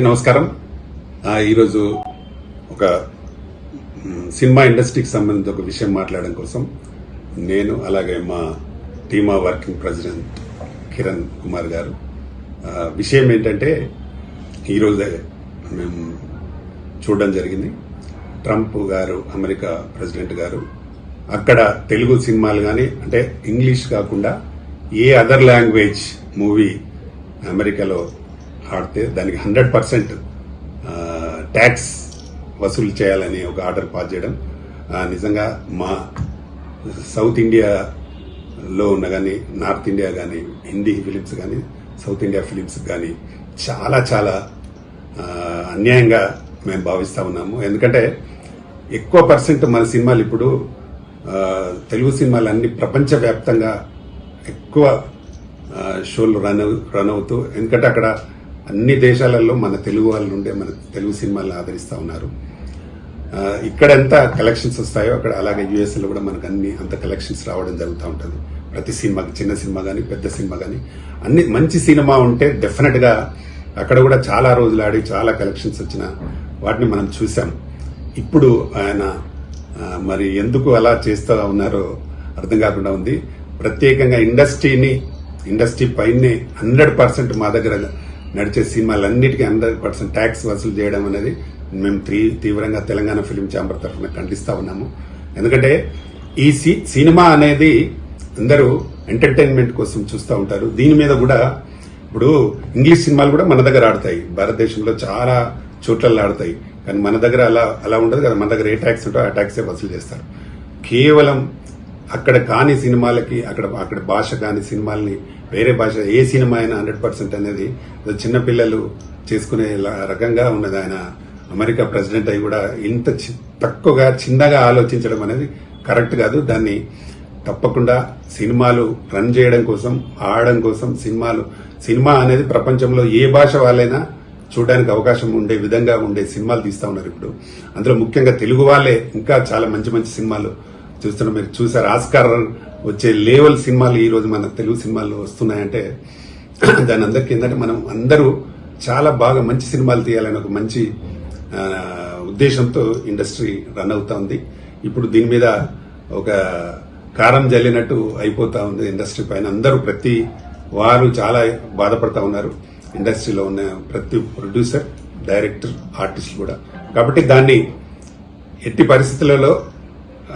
నమస్కారం. ఆ, ఈరోజు ఒక సినిమా ఇండస్ట్రీకి సంబంధించి ఒక విషయం మాట్లాడడం కోసం నేను అలాగే మా టీమా వర్కింగ్ ప్రెసిడెంట్ కిరణ్ కుమార్ గారు. విషయం ఏంటంటే ఈరోజే మేము చూడడం జరిగింది. ట్రంప్ గారు అమెరికా ప్రెసిడెంట్ గారు అక్కడ తెలుగు సినిమాలు కానీ అంటే ఇంగ్లీష్ కాకుండా ఏ అదర్ లాంగ్వేజ్ మూవీ అమెరికాలో ఆడితే దానికి హండ్రెడ్ పర్సెంట్ ట్యాక్స్ వసూలు చేయాలని ఒక ఆర్డర్ పాస్ చేయడం. నిజంగా మా సౌత్ ఇండియాలో ఉన్న కానీ నార్త్ ఇండియా కానీ హిందీ ఫిలిమ్స్ కానీ సౌత్ ఇండియా ఫిలిమ్స్ కానీ చాలా చాలా అన్యాయంగా మేము భావిస్తూ ఉన్నాము. ఎందుకంటే ఎక్కువ పర్సెంట్ మన సినిమాలు ఇప్పుడు తెలుగు సినిమాలు అన్ని ప్రపంచవ్యాప్తంగా ఎక్కువ షోలు రన్ అవు- రన్ అవుతూ ఎందుకంటే అక్కడ అన్ని దేశాలలో మన తెలుగు వాళ్ళు ఉండే మన తెలుగు సినిమాలను ఆదరిస్తూ ఉన్నారు. ఇక్కడ ఎంత కలెక్షన్స్ వస్తాయో అక్కడ అలాగే యుఎస్లో కూడా మనకు అన్ని అంత కలెక్షన్స్ రావడం జరుగుతూ ఉంటుంది. ప్రతి సినిమాకి చిన్న సినిమా కానీ పెద్ద సినిమా కానీ అన్ని మంచి సినిమా ఉంటే డెఫినెట్గా అక్కడ కూడా చాలా రోజులు ఆడి చాలా కలెక్షన్స్ వచ్చిన వాటిని మనం చూసాం. ఇప్పుడు ఆయన మరి ఎందుకు అలా చేస్తూ ఉన్నారో అర్థం కాకుండా ఉంది. ప్రత్యేకంగా ఇండస్ట్రీని ఇండస్ట్రీ పైనే హండ్రెడ్ పర్సెంట్ మా దగ్గర నడిచే సినిమాలన్నిటికీ హండ్రెడ్ పర్సెంట్ ట్యాక్స్ వసూలు చేయడం అనేది మేము తీ- తీవ్రంగా తెలంగాణ ఫిలిం ఛాంబర్ తరఫున ఖండిస్తూ ఉన్నాము. ఎందుకంటే ఈ సి- సినిమా అనేది అందరూ ఎంటర్టైన్మెంట్ కోసం చూస్తూ ఉంటారు. దీని మీద కూడా ఇప్పుడు ఇంగ్లీష్ సినిమాలు కూడా మన దగ్గర ఆడతాయి. భారతదేశంలో చాలా చోట్లలో ఆడతాయి. కానీ మన దగ్గర అలా అలా ఉండదు కదా. మన దగ్గర ఏ ట్యాక్స్ ఉంటో ఆ ట్యాక్సే వసూలు చేస్తారు. కేవలం అక్కడ కాని సినిమాలకి అక్కడ అక్కడ భాష కాని సినిమాల్ని వేరే భాష ఏ సినిమా అయినా హండ్రెడ్ పర్సెంట్ అనేది చిన్నపిల్లలు చేసుకునే రకంగా ఉన్నది. ఆయన అమెరికా ప్రెసిడెంట్ అయి కూడా ఇంత చి- తక్కువగా చిన్నగా ఆలోచించడం అనేది కరెక్ట్ కాదు. దాన్ని తప్పకుండా సినిమాలు రన్ చేయడం కోసం ఆడడం కోసం సినిమాలు సినిమా అనేది ప్రపంచంలో ఏ భాష వాళ్ళైనా చూడడానికి అవకాశం ఉండే విధంగా ఉండే సినిమాలు తీస్తా ఉన్నారు ఇప్పుడు. అందులో ముఖ్యంగా తెలుగు వాళ్ళే ఇంకా చాలా మంచి మంచి సినిమాలు చూస్తున్నాం మీరు చూసారు. ఆస్కార్ వచ్చే లేవల్ సినిమాలు ఈ రోజు మన తెలుగు సినిమాల్లో వస్తున్నాయంటే దాని అందరికీ ఏంటంటే మనం అందరూ చాలా బాగా మంచి సినిమాలు తీయాలని ఒక మంచి ఉద్దేశంతో ఇండస్ట్రీ రన్ అవుతా ఉంది. ఇప్పుడు దీని మీద ఒక కారం జల్లినట్టు అయిపోతా ఉంది ఇండస్ట్రీ పైన. అందరూ ప్రతి వారు చాలా బాధపడతా ఉన్నారు. ఇండస్ట్రీలో ఉన్న ప్రతి ప్రొడ్యూసర్ డైరెక్టర్ ఆర్టిస్ట్ కూడా. కాబట్టి దాన్ని ఎట్టి పరిస్థితులలో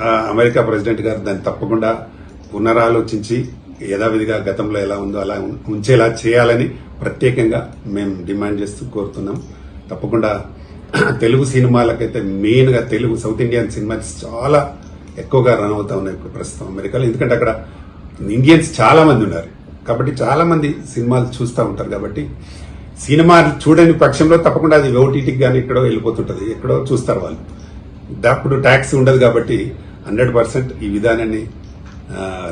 అమెరికా ప్రెసిడెంట్ గారు దాన్ని తప్పకుండా పునరాలోచించి యథావిధిగా గతంలో ఎలా ఉందో అలా ఉంచేలా చేయాలని ప్రత్యేకంగా మేము డిమాండ్ చేస్తూ కోరుతున్నాం. తప్పకుండా తెలుగు సినిమాలకైతే మెయిన్గా తెలుగు సౌత్ ఇండియన్ సినిమాస్ చాలా ఎక్కువగా రన్ అవుతా ఉన్నాయి ఇప్పుడు ప్రస్తుతం అమెరికాలో. ఎందుకంటే అక్కడ ఇండియన్స్ చాలామంది ఉన్నారు. కాబట్టి చాలామంది సినిమాలు చూస్తూ ఉంటారు కాబట్టి సినిమా చూడని పక్షంలో తప్పకుండా అది ఓటీటీకి కానీ ఎక్కడో వెళ్ళిపోతుంటుంది. ఎక్కడో చూస్తారు వాళ్ళు. అప్పుడు ట్యాక్స్ ఉండదు కాబట్టి హండ్రెడ్ పర్సెంట్ ఈ విధానాన్ని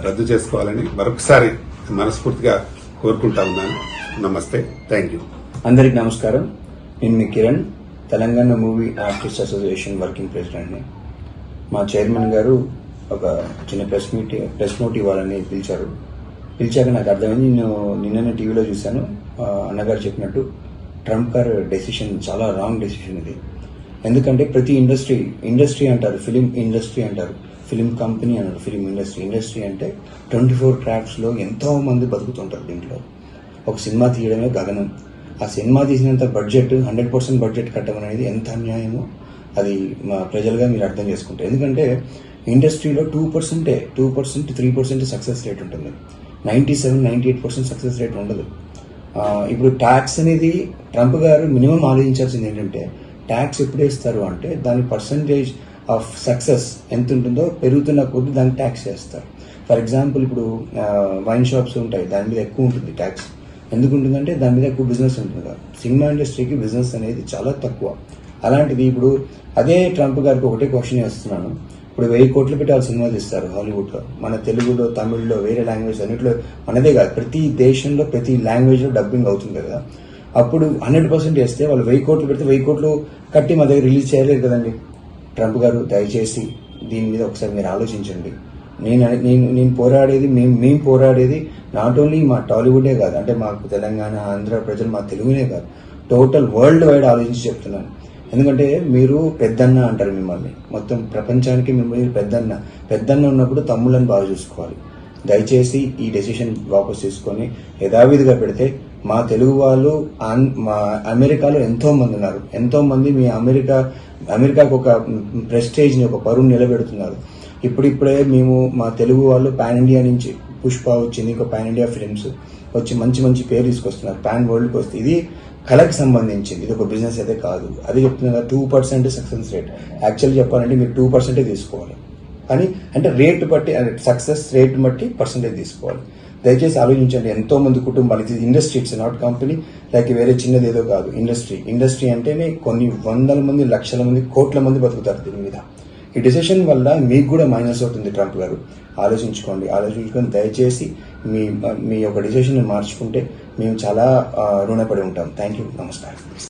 రద్దు చేసుకోవాలని మరొకసారి మనస్ఫూర్తిగా కోరుకుంటా ఉన్నాను. నమస్తే. థ్యాంక్ యూ అందరికి నమస్కారం. నేను మీ Kiran Telangana movie artist association working ప్రెసిడెంట్ని. మా చైర్మన్ గారు ఒక చిన్న ప్రెస్ మీట్ ప్రెస్ నోట్ ఇవ్వాలని పిలిచారు. పిలిచాక నాకు అర్థమైంది నేను నిన్ననే టీవీలో చూశాను. అన్నగారు చెప్పినట్టు ట్రంప్ గారు డెసిషన్ చాలా రాంగ్ డెసిషన్ ఇది. ఎందుకంటే ప్రతి ఇండస్ట్రీ ఇండస్ట్రీ అంటారు ఫిలిం ఇండస్ట్రీ అంటారు. ఫిలిం కంపెనీ అన్నారు ఫిలిం ఇండస్ట్రీ. ఇండస్ట్రీ అంటే ట్వంటీ ఫోర్ ట్రాక్స్లో ఎంతో మంది బతుకుతుంటారు దీంట్లో. ఒక సినిమా తీయడమే గగనం. ఆ సినిమా తీసినంత బడ్జెట్ హండ్రెడ్ పర్సెంట్ బడ్జెట్ కట్టడం అనేది ఎంత అన్యాయమో అది మా ప్రజలుగా మీరు అర్థం చేసుకుంటారు. ఎందుకంటే ఇండస్ట్రీలో టూ పర్సెంటే two percent three percent success rate ఉంటుంది. Ninety seven ninety eight percent success rate ఉండదు. ఇప్పుడు ట్యాక్స్ అనేది ట్రంప్ గారు మినిమం ఆలోచించాల్సింది ఏంటంటే ట్యాక్స్ ఎప్పుడు వేస్తారు అంటే దాని పర్సంటేజ్ ఆఫ్ సక్సెస్ ఎంత ఉంటుందో పెరుగుతున్న కొద్ది దానికి ట్యాక్స్ వేస్తారు. ఫర్ ఎగ్జాంపుల్ ఇప్పుడు వైన్ షాప్స్ ఉంటాయి దాని మీద ఎక్కువ ఉంటుంది ట్యాక్స్ ఎందుకు ఉంటుందంటే దాని మీద ఎక్కువ బిజినెస్ ఉంటుంది కదా. సినిమా ఇండస్ట్రీకి బిజినెస్ అనేది చాలా తక్కువ. అలాంటిది ఇప్పుడు అదే ట్రంప్ గారికి ఒకటే క్వశ్చన్ వేస్తున్నాను. ఇప్పుడు వెయ్యి కోట్లు పెట్టి వాళ్ళు సినిమాలు తీస్తారు హాలీవుడ్లో మన తెలుగులో తమిళ్ళో వేరే లాంగ్వేజ్ అన్నింటిలో మనదే కాదు. ప్రతి దేశంలో ప్రతి లాంగ్వేజ్లో డబ్బింగ్ అవుతుంది కదా. అప్పుడు హండ్రెడ్ పర్సెంట్ వేస్తే వాళ్ళు వెయ్యి కోట్లు పెడితే వెయ్యి కోట్లు కట్టి మా దగ్గర రిలీజ్ చేయలేదు కదండి. ట్రంప్ గారు దయచేసి దీని మీద ఒకసారి మీరు ఆలోచించండి. నేను నేను నేను పోరాడేది మేము మేము పోరాడేది నాట్ ఓన్లీ మా టాలీవుడే కాదు అంటే మాకు తెలంగాణ ఆంధ్ర ప్రజలు మా తెలుగునే కాదు టోటల్ వరల్డ్ వైడ్ ఆలోచించి చెప్తున్నాను. ఎందుకంటే మీరు పెద్దన్న అంటారు మిమ్మల్ని. మొత్తం ప్రపంచానికి మిమ్మల్ని పెద్దన్న పెద్దన్న ఉన్నప్పుడు తమ్ముళ్ళని బాగా చూసుకోవాలి. దయచేసి ఈ డెసిషన్ వాపస్ తీసుకొని యథావిధిగా పెడితే మా తెలుగు వాళ్ళు ఆన్- మా అమెరికాలో ఎంతో మంది ఉన్నారు. ఎంతో మంది మీ అమెరికా అమెరికాకు ఒక ప్రెస్టేజ్ని ఒక పరువు నిలబెడుతున్నారు. ఇప్పుడిప్పుడే మేము మా తెలుగు వాళ్ళు పాన్ ఇండియా నుంచి పుష్ప వచ్చింది ఇంకా పాన్ ఇండియా ఫిలిమ్స్ వచ్చి మంచి మంచి పేరు తీసుకొస్తున్నారు. పాన్ వరల్డ్కి వస్తే ఇది కళకి సంబంధించింది. ఇది ఒక బిజినెస్ అయితే కాదు. అది చెప్తున్నా two percent success rate actually చెప్పాలంటే మీరు టూ పర్సెంటే తీసుకోవాలి. కానీ అంటే రేట్ బట్టి సక్సెస్ రేట్ బట్టి పర్సెంటేజ్ తీసుకోవాలి. దయచేసి ఆలోచించండి. ఎంతో మంది కుటుంబాలు ఇది industry it's not company like వేరే చిన్నది ఏదో కాదు ఇండస్ట్రీ ఇండస్ట్రీ అంటేనే కొన్ని వందల మంది లక్షల మంది కోట్ల మంది బతుకుతారు దీని మీద. ఈ డిసిషన్ వల్ల మీకు కూడా మైనస్ అవుతుంది ట్రంప్ గారు. ఆలోచించుకోండి ఆలోచించుకొని దయచేసి మీ మీ యొక్క డిసిషన్ మార్చుకుంటే మేము చాలా రుణపడి ఉంటాం. థ్యాంక్ యూ నమస్కారం.